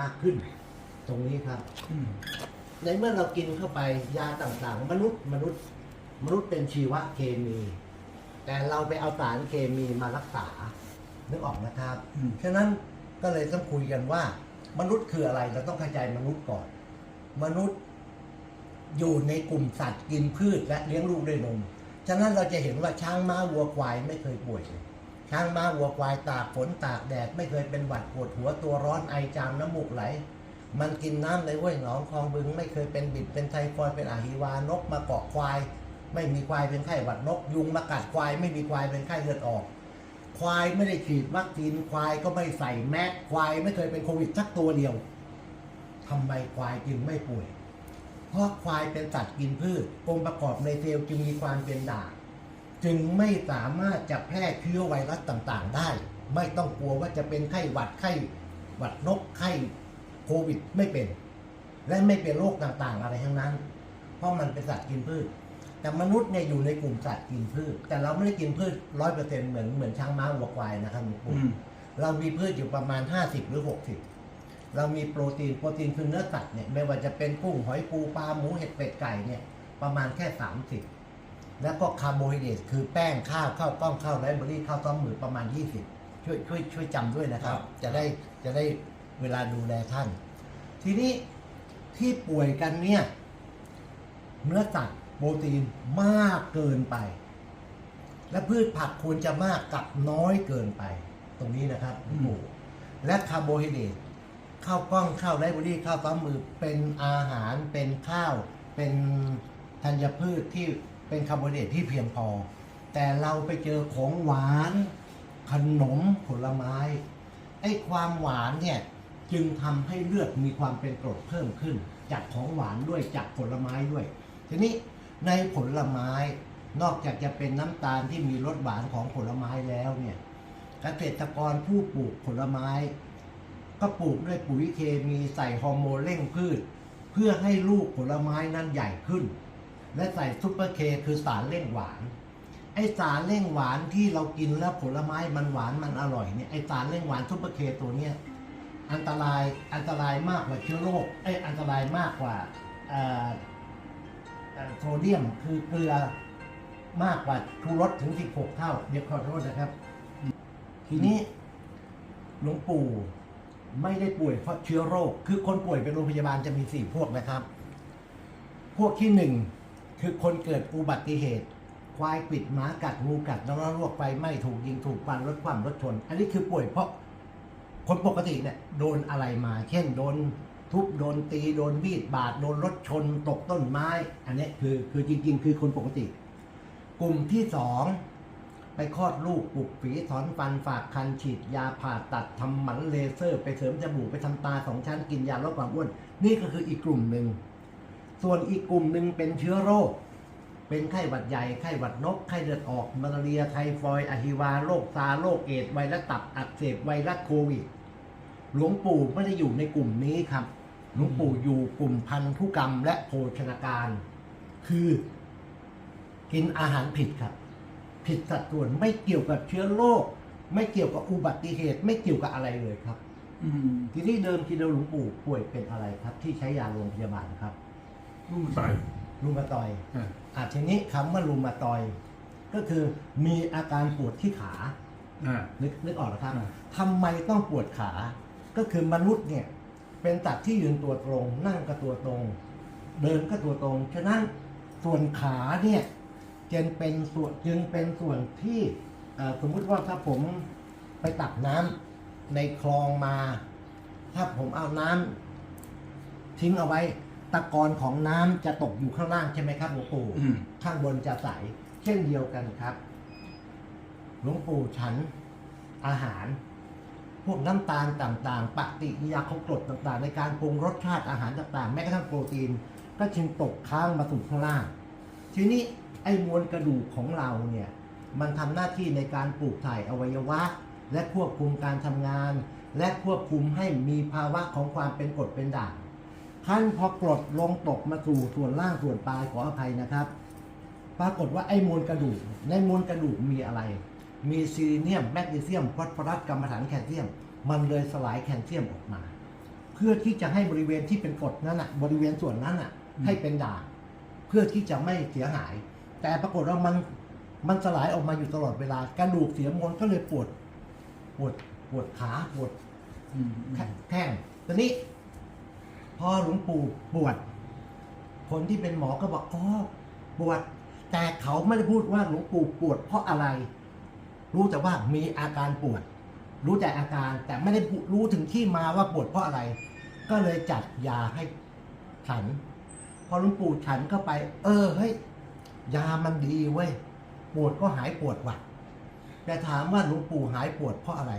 มากขึ้น ตรงนี้ครับ อืมในเมื่อเรากินเข้าไปยาต่างๆ มนุษย์มนุษย์ มนุษย์เป็นชีวเคมี แต่เราไปเอาสารเคมีมารักษานึกออกนะครับอืม ฉะนั้นก็เลยต้องคุยกันว่า มนุษย์คืออะไรเราต้องเข้าใจมนุษย์ก่อน มนุษย์อยู่ในกลุ่มสัตว์กินพืชและเลี้ยงลูกด้วยนม ฉะนั้นเราจะเห็นว่าช้างม้าวัวควายไม่เคยป่วยเลย ช้างม้าวัวควายตากฝนตากแดด ไม่เคยเป็นหวัดปวดหัวตัวร้อนไอจามน้ำมูกไหล มันกินน้ำในห้วยหนองคลองบึง ไม่เคยเป็นบิดเป็นไทฟอยด์เป็นอาหิวานกมาเกาะควาย ไม่มีควายเป็นไข้หวัดนก ยุงมากัดควาย ไม่มีควายเป็นไข้เลือดออก ควายไม่ได้ฉีดวัคซีนควายก็ไม่ใส่แมสควายไม่เคยเป็นโควิดสักตัวเดียวทำไมควายจึงไม่ป่วย เพราะควายเป็นสัตว์กินพืชองค์ประกอบในเซลล์จึงมีความเป็นด่าง จึงไม่สามารถจะแพร่เชื้อไวรัสต่างๆ ได้ ไม่ต้องกลัวว่าจะเป็นไข้หวัดไข้หวัดนกไข้โควิดไม่เป็น และไม่เป็นโรคต่างๆ อะไรทั้งนั้น เพราะมันเป็นสัตว์กินพืช แต่มนุษย์เนี่ยอยู่ในกลุ่มสัตว์กินพืช แต่เราไม่ได้กินพืชร้อยเปอร์เซ็นต์เหมือนเหมือนช้างม้าวัวควายนะครับหลวงปู่มเรามีพืชอยู่ประมาณ50หรือ60เรามีโปรตีนโปรตีนคือเนื้อสัตว์เนี่ยไม่ว่าจะเป็นกุ้งหอยปูปลาหมูเห็ดเป็ดไก่เนี่ยประมาณแค่30 แล้วก็คาร์โบไฮเดรตคือแป้งข้าวข้าวกล้องข้าวไรซ์เบอรี่ข้าวต้มหมือประมาณ 20 ช่วยช่วยช่วยจำด้วยนะครับ จะได้จะได้เวลาดูแลท่าน ทีนี้ที่ป่วยกันเนี่ย เนื้อสัตว์โปรตีนมากเกินไป และพืชผักควรจะมากกับน้อยเกินไป ตรงนี้นะครับหลวงปู่และคาร์โบไฮเดรตข้าวกล้องข้าวไรซ์เบอรี่ข้าวต้มมือเป็นอาหารเป็นข้าวเป็นธัญพืชที่ เป็นคาร์โบไฮเดรตที่เพียงพอ แต่เราไปเจอของหวานขนมผลไม้ไอ้ความหวานเนี่ยจึงทำให้เลือดมีความเป็นกรดเพิ่มขึ้น จากของหวานด้วยจากผลไม้ด้วย ทีนี้ในผลไม้นอกจากจะเป็นน้ำตาลที่มีรสหวานของผลไม้แล้วเนี่ยเกษตรกรผู้ปลูกผลไม้ ก็ปลูกด้วยปุ๋ยเคมีใส่ฮอร์โมนเร่งพืช เพื่อให้ลูกผลไม้นั้นใหญ่ขึ้น และใส่ซุปเปอร์เคคือสารเร่งหวาน ไอสารเร่งหวานที่เรากินแล้วผลไม้มันหวานมันอร่อยเนี่ยไอสารเร่งหวานซุปเปอร์เคตัวเนี้ยอันตรายอันตรายมากกว่าเชื้อโรคไออันตรายมากกว่าโซเดียมคือเกลือมากกว่าชูรสถึง 16 เท่าเดี๋ยวขอโทษนะครับ ทีนี้หลวงปู่ไม่ได้ป่วยเพราะเชื้อโรคคือคนป่วยเป็นโรงพยาบาลจะมีสี่พวกนะครับ พวกที่หนึ่ง คือคนเกิดอุบัติเหตุ ควายปิดหมากัดงูกัดน้องรวกไฟไหม้ถูกยิงถูกฟันรถคว่ำรถชน อันนี้คือป่วยเพราะคนปกติเนี่ยโดนอะไรมา เช่นโดนทุบโดนตีโดนมีดบาดโดนรถชนตกต้นไม้ อันนี้คือคือจริง ๆ คือคนปกติ กลุ่มที่สองไปคลอดลูกปลุกฝีถอนฟันฝากคันฉีดยาผ่าตัดทำหมันเลเซอร์ ไปเสริมจมูกไปทำตาสองชั้นกินยาลดความอ้วน นี่ก็คืออีกกลุ่มหนึ่ง ส่วนอีกกลุ่มหนึ่งเป็นเชื้อโรค เป็นไข้หวัดใหญ่ ไข้หวัดนก ไข้เลือดออกมาลาเรียไทฟอยด์อะฮิวา โรคซาร์โรคเอดส์ไวรัสตับอักเสบไวรัสโควิด หลวงปู่ไม่ได้อยู่ในกลุ่มนี้ครับ หลวงปู่อยู่กลุ่มพันธุกรรมและโภชนาการ คือกินอาหารผิดครับ ผิดสัดส่วนไม่เกี่ยวกับเชื้อโรคไม่เกี่ยวกับอุบัติเหตุไม่เกี่ยวกับอะไรเลยครับอืมทีนี้เดิมทีเดียวหลวงปู่ป่วยเป็นอะไรครับ ที่ใช้ยาโรงพยาบาลครับ รุ่มใส่รูมาตอยด์อ่า อะทีนี้คำว่ารูมาตอยด์ก็คือมีอาการปวดที่ขา อ่า นึกนึกออกนะครับอ่า ทำไมต้องปวดขา ก็คือมนุษย์เนี่ยเป็นสัตว์ที่ยืนตัวตรง นั่งก็ตัวตรง เดินก็ตัวตรง ฉะนั้นส่วนขาเนี่ยจึงเป็นส่วนจึงเป็นส่วนที่เอ่อสมมุติว่าถ้าผมไปตักน้ำในคลองมา ถ้าผมเอาน้ำทิ้งเอาไว้ ตะกอนของน้ำจะตกอยู่ข้างล่างใช่ไหมครับหลวงปู่อืมข้างบนจะใส เช่นเดียวกันครับ หลวงปู่ฉันอาหาร พวกน้ำตาลต่างๆ ปฏิกิริยาของกรดต่างๆ ในการปรุงรสชาติอาหารต่างๆ แม้กระทั่งโปรตีน ก็จึงตกค้างมาสู่ข้างล่าง ทีนี้ไอ้มวลกระดูกของเราเนี่ย มันทำหน้าที่ในการปลูกถ่ายอวัยวะ และควบคุมการทำงาน และควบคุมให้มีภาวะของความเป็นกรดเป็นด่าง ท่านพอกรดลงตกมาสู่ส่วนล่างส่วนปลายขออภัยนะครับ ปรากฏว่าไอ้มวลกระดูก ในมวลกระดูกมีอะไร มีซีเนียมแมกนีเซียมฟอสฟอรัสกัมมันถันแคลเซียม มันเลยสลายแคลเซียมออกมา เพื่อที่จะให้บริเวณที่เป็นกรดนั้นอะ บริเวณส่วนนั้นอะอืมให้เป็นด่างเพื่อที่จะไม่เสียหาย แต่ปรากฏว่ามันมันสลายออกมาอยู่ตลอดเวลากระดูกเสียมวลก็เลยปวดปวดปวดขาปวดอืมแข้งแข้งตอนนี้พ อหลวงปู่ปวดคนที่เป็นหมอก็บอกอ๋อปวดแต่เขาไม่ได้พูดว่าหลวงปู่ปวด เพราะอะไร รู้แต่ว่ามีอาการปวด รู้แต่อาการแต่ไม่ได้รู้ถึงที่มาว่าปวดเพราะอะไร ก็เลยจัดยาให้ฉัน พอหลวงปู่ฉันเข้าไป เออเฮ้ยยามันดีเว้ยปวดก็หายปวดว่ะแต่ถามว่าหลวงปู่หายปวดเพราะอะไร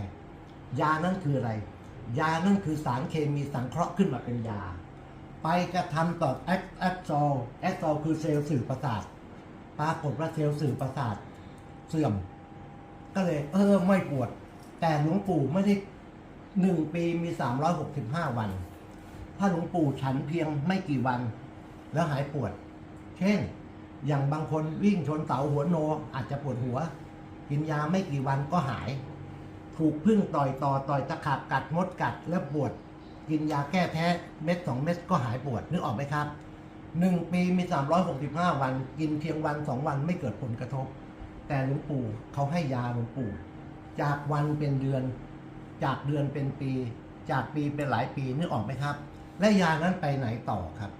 ยานั่นคืออะไร ยานั่นคือสารเคมีสังเคราะห์ขึ้นมาเป็นยา ไปกระทำต่อแอคแอคซอลแอคซอลคือเซลล์สื่อประสาทปรากฏว่าเซลล์สื่อประสาทเสื่อม ก็เลยเออไม่ปวด แต่หลวงปู่ไม่ได้หนึ่งปีมีสามร้อยหกสิบห้าวัน ถ้าหลวงปู่ฉันเพียงไม่กี่วัน แล้วหายปวด เช่น อย่างบางคนวิ่งชนเสาหัวโนอาจจะปวดหัว กินยาไม่กี่วันก็หาย ถูกพึ่งต่อยต่อต่อยตะขาบกัดมดกัดแล้วปวด กินยาแก้แพ้เม็ดสองเม็ดก็หายปวดนึกออกไหมครับหนึ่งปีมีสามร้อยหกสิบห้าวัน กินเพียงวันสองวันไม่เกิดผลกระทบ แต่หลวงปู่เขาให้ยาหลวงปู่ จากวันเป็นเดือน จากเดือนเป็นปี จากปีเป็นหลายปีนึกออกไหมครับ และยานั้นไปไหนต่อครับ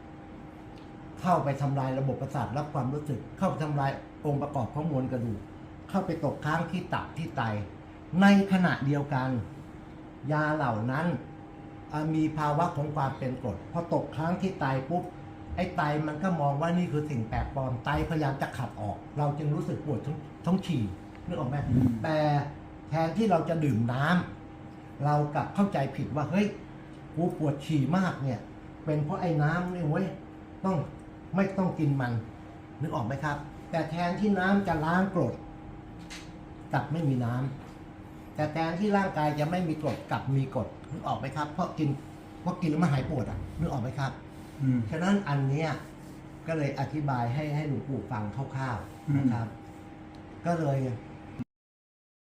เข้าไปทำลายระบบประสาทรับความรู้สึก เข้าไปทำลายองค์ประกอบของมวลกระดูกเข้าไปตกค้างที่ตับที่ไต ในขณะเดียวกัน ยาเหล่านั้นอะมีภาวะของความเป็นกรดพอตกค้างที่ไตปุ๊บไอ้ไตมันก็มองว่านี่คือสิ่งแปลกปลอมไตพยายามจะขับออก เราจึงรู้สึกปวดท้องท้องฉี่นึกออกไหมอืมแต่แทนที่เราจะดื่มน้ำเรากลับเข้าใจผิดว่าเฮ้ยกูปวดฉี่มากเนี่ย เป็นเพราะไอ้น้ำนี่เว้ยต้องไม่ต้องกินมันนึกออกไหมครับ แต่แทนที่น้ำจะล้างกรดกลับไม่มีน้ำ แต่แทนที่ร่างกายจะไม่มีกรดกลับมีกรดนึกออกไหมครับ เพราะกินเพราะกินแล้วมันหายปวดอะนึกออกไหมครับอืม ฉะนั้นอันเนี้ยก็เลยอธิบายให้ให้หลวงปู่ฟังคร่าวอืมๆนะครับ ก็เลย